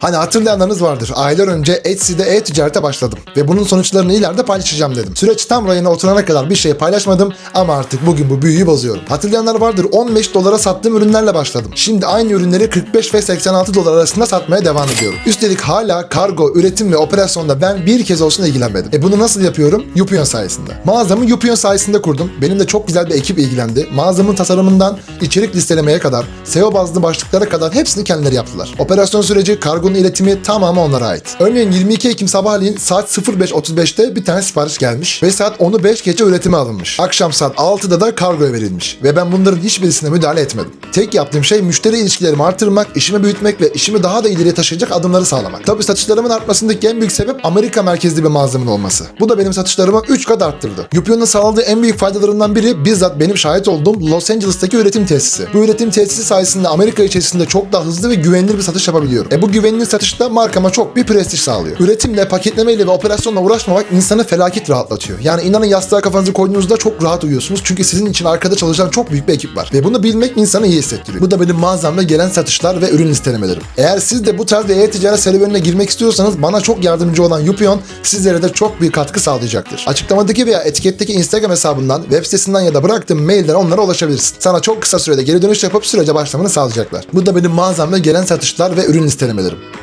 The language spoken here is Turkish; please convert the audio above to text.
Hani hatırlayanlarınız vardır. Aylar önce Etsy'de e-ticarete başladım. Ve bunun sonuçlarını ileride paylaşacağım dedim. Süreç tam rayına oturana kadar bir şey paylaşmadım ama artık bugün bu büyüyü bozuyorum. Hatırlayanlar vardır 15 dolara sattığım ürünlerle başladım. Şimdi aynı ürünleri 45 ve 86 dolar arasında satmaya devam ediyorum. Üstelik hala kargo, üretim ve operasyonda ben bir kez olsun ilgilenmedim. E bunu nasıl yapıyorum? Yupion sayesinde. Mağazamı Yupion sayesinde kurdum. Benim de çok güzel bir ekip ilgilendi. Mağazamın tasarımından içerik listelemeye kadar, SEO bazlı başlıklara kadar hepsini kendileri yaptılar. Operasyon süreci, kargonun iletimi tamamı onlara ait. Örneğin 22 Ekim sabahleyin saat 05.35'te bir tane sipariş gelmiş ve saat 10'u 5 geçe üretime alınmış. Akşam saat 6'da da kargoya verilmiş ve ben bunların hiçbirisine müdahale etmedim. Tek yaptığım şey müşteri ilişkilerimi artırmak, işimi büyütmek ve işimi daha da ileriye taşıyacak adımları sağlamak. Tabii satışlarımın artmasındaki en büyük sebep Amerika merkezli bir mağazamın olması. Bu da benim satışlarımı 3 kat arttırdı. Yupion'un sağladığı en büyük faydalarından biri bizzat benim şahit olduğum Los Angeles'taki üretim tesisi. Bu üretim tesisi sayesinde Amerika içerisinde çok daha hızlı ve güvenilir bir satış yapabiliyorum. E bu güvenilir satışta markama çok bir prestij sağlıyor. Üretimle, paketlemeyle ve operasyonla uğraşmamak insanı felaket rahatlatıyor. Yani inanın yastığa kafanızı koyduğunuzda çok rahat uyuyorsunuz. Çünkü sizin için arkada çalışan çok büyük bir ekip var. Ve bunu bilmek insanı iyi hissettiriyor. Bu da benim mağazamda gelen satışlar ve ürün listelemelerim. Eğer siz de bu tarz bir e-ticaret serüvenine girmek istiyorsanız bana çok yardımcı olan Yupion sizlere de çok büyük katkı sağlayacaktır. Açıklamadaki veya etiketteki Instagram hesabından, web sitesinden ya da bıraktığım mailden onlara ulaşabilirsin. Sana çok kısa sürede geri dönüş yapıp sürece başlamanı sağlayacaklar. Bu da benim mağazamda gelen satışlar ve ürün listelemelerim.